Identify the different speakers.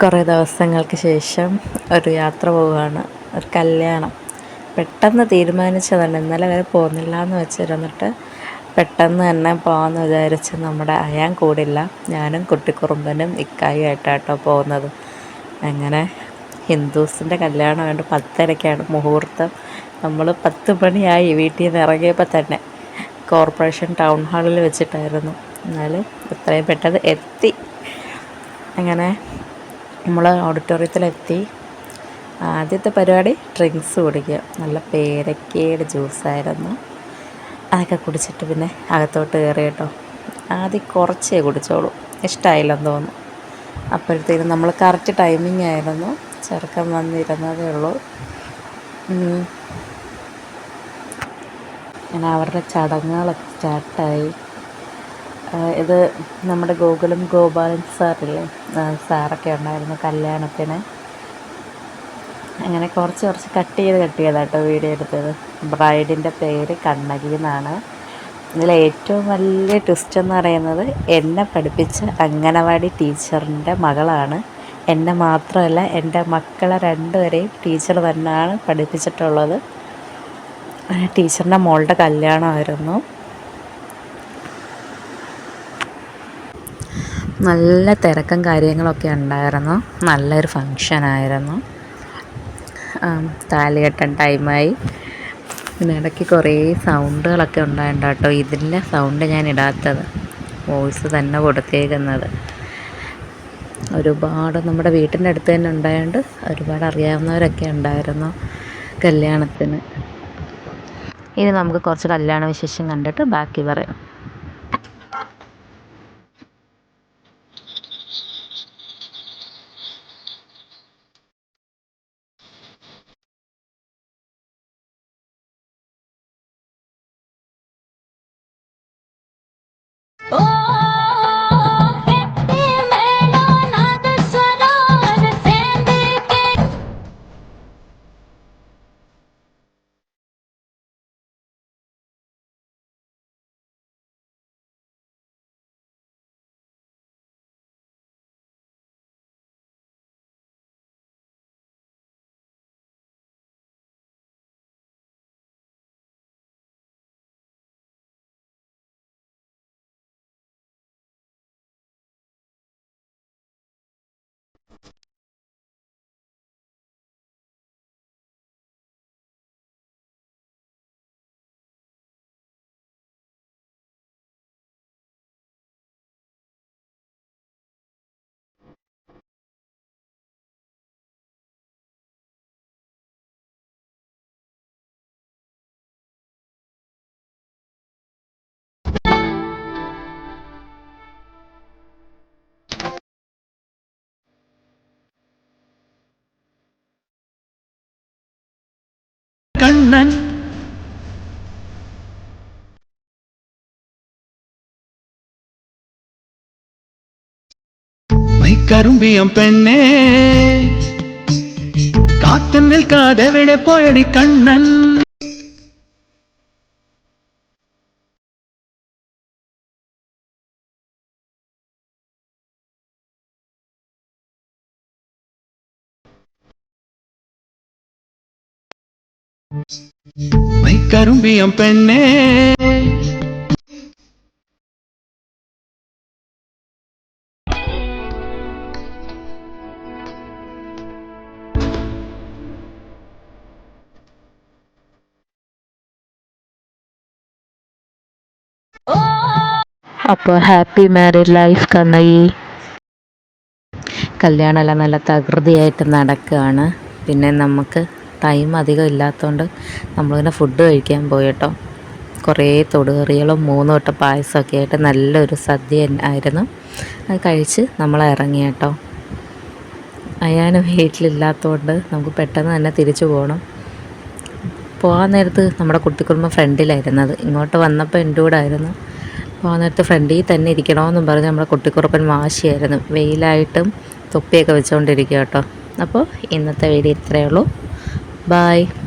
Speaker 1: കുറേ ദിവസങ്ങൾക്ക് ശേഷം ഒരു യാത്ര പോവുകയാണ്. ഒരു കല്യാണം. പെട്ടെന്ന് തീരുമാനിച്ചതാണ് ഇന്നലെ വരെ പോകുന്നില്ല എന്ന് വെച്ചിരുന്നിട്ട് പെട്ടെന്ന് തന്നെ പോകാമെന്ന് വിചാരിച്ച് നമ്മുടെ അയാൻ കൂടില്ല. ഞാനും കുട്ടിക്കുറുമ്പനും ഇക്കായും ആയിട്ടാട്ടോ പോകുന്നത്. അങ്ങനെ ഹിന്ദുസിന്റെ കല്യാണം വേണ്ട പത്തരയ്ക്കാണ് മുഹൂർത്തം. നമ്മൾ പത്ത് മണിയായി വീട്ടിൽ നിന്ന് ഇറങ്ങിയപ്പോൾ തന്നെ കോർപ്പറേഷൻ ടൗൺ ഹാളിൽ വെച്ചിട്ടായിരുന്നു. എന്നാൽ എത്രയും പെട്ടെന്ന് എത്തി. അങ്ങനെ നമ്മൾ ഓഡിറ്റോറിയത്തിലെത്തി ആദ്യത്തെ പരിപാടി ഡ്രിങ്ക്സ് കുടിക്കുക. നല്ല പേരക്കയുടെ ജ്യൂസായിരുന്നു അതൊക്കെ കുടിച്ചിട്ട് പിന്നെ അകത്തോട്ട് കയറി കേട്ടോ. ആദ്യം കുറച്ചേ കുടിച്ചോളൂ. ഇഷ്ടമായില്ലെന്ന് തോന്നുന്നു. അപ്പോഴത്തേക്കും നമ്മൾ കറക്റ്റ് ടൈമിംഗ് ആയിരുന്നു. ചെറുക്കൻ വന്നിരുന്നതേ ഉള്ളൂ. അങ്ങനെ അവരുടെ ചടങ്ങുകളൊക്കെ സ്റ്റാർട്ടായി ഇത് നമ്മുടെ ഗോകുലം ഗോപാലൻ സാറില്ലേ? സാറൊക്കെ ഉണ്ടായിരുന്നു കല്യാണത്തിന്. അങ്ങനെ കുറച്ച് കുറച്ച് കട്ട് ചെയ്ത് കട്ട് ചെയ്താട്ടോ വീഡിയോ എടുത്തത്. ബ്രൈഡിന്റെ പേര് കണ്ണകി എന്നാണ്. ഏറ്റവും വലിയ ട്വിസ്റ്റ് എന്ന് പറയുന്നത് എന്നെ പഠിപ്പിച്ച അംഗനവാടി ടീച്ചറിന്റെ മകളാണ്. എന്നെ മാത്രമല്ല എന്റെ മക്കളെ രണ്ടുപേരെയും ടീച്ചർ തന്നെയാണ് പഠിപ്പിച്ചിട്ടുള്ളത്. ടീച്ചറിന്റെ മോളുടെ കല്യാണമായിരുന്നു. നല്ല തിരക്കും കാര്യങ്ങളൊക്കെ ഉണ്ടായിരുന്നു. നല്ലൊരു ഫങ്ഷനായിരുന്നു താലികെട്ടാൻ ടൈമായി പിന്നെ ഇടയ്ക്ക് കുറേ സൗണ്ടുകളൊക്കെ ഉണ്ടായിട്ടുണ്ട് കേട്ടോ. ഇതിന്റെ സൗണ്ട് ഞാൻ ഇടാത്തത്. വോയിസ് തന്നെ കൊടുത്തേക്കുന്നത്. ഒരുപാട് നമ്മുടെ വീട്ടിന്റെ അടുത്ത് തന്നെ ഉണ്ടായതുകൊണ്ട് ഒരുപാട് അറിയാവുന്നവരൊക്കെ ഉണ്ടായിരുന്നു കല്യാണത്തിന്. ഇനി നമുക്ക് കുറച്ച് കല്യാണ വിശേഷം കണ്ടിട്ട് ബാക്കി പറയാം.
Speaker 2: கண்ணன். கரும்பியம் பெண்ணே. காத்தனில் காதவிட போயடி கண்ணன். കറുമ്പിയം പെണ്ണേ.
Speaker 1: അപ്പോൾ ഹാപ്പി മാരീഡ് ലൈഫ് കണ്ണകി കല്യാണമെല്ലാം നല്ല തകൃതിയായിട്ട് നടക്കുകയാണ് പിന്നെ നമുക്ക് ടൈം അധികം ഇല്ലാത്തതുകൊണ്ട് നമ്മളിങ്ങനെ ഫുഡ് കഴിക്കാൻ പോയി കേട്ടോ. കുറേ തൊടുകറികളും മൂന്ന് തൊട്ട് പായസമൊക്കെ ആയിട്ട് നല്ലൊരു സദ്യ ആയിരുന്നു. അത് കഴിച്ച് നമ്മൾ ഇറങ്ങി കേട്ടോ. അയാൻ വീട്ടിലില്ലാത്തതുകൊണ്ട് നമുക്ക് പെട്ടെന്ന് തന്നെ തിരിച്ചു പോകണം പോകാൻ നേരത്ത് നമ്മുടെ കുട്ടിക്കുടുംബം ഫ്രണ്ടിലായിരുന്നത് ഇങ്ങോട്ട് വന്നപ്പോൾ എന്റെ കൂടെ ആയിരുന്നു. പോകാൻ നേരത്ത് ഫ്രണ്ടിൽ തന്നെ ഇരിക്കണമെന്നും പറഞ്ഞ് നമ്മുടെ കുട്ടിക്കുറുപ്പൻ വാശിയായിരുന്നു. വെയിലായിട്ടും തൊപ്പിയൊക്കെ വെച്ചുകൊണ്ടിരിക്കുക കേട്ടോ. അപ്പോൾ ഇന്നത്തെ വീഡിയോ ഇത്രയേ ഉള്ളൂ. Bye.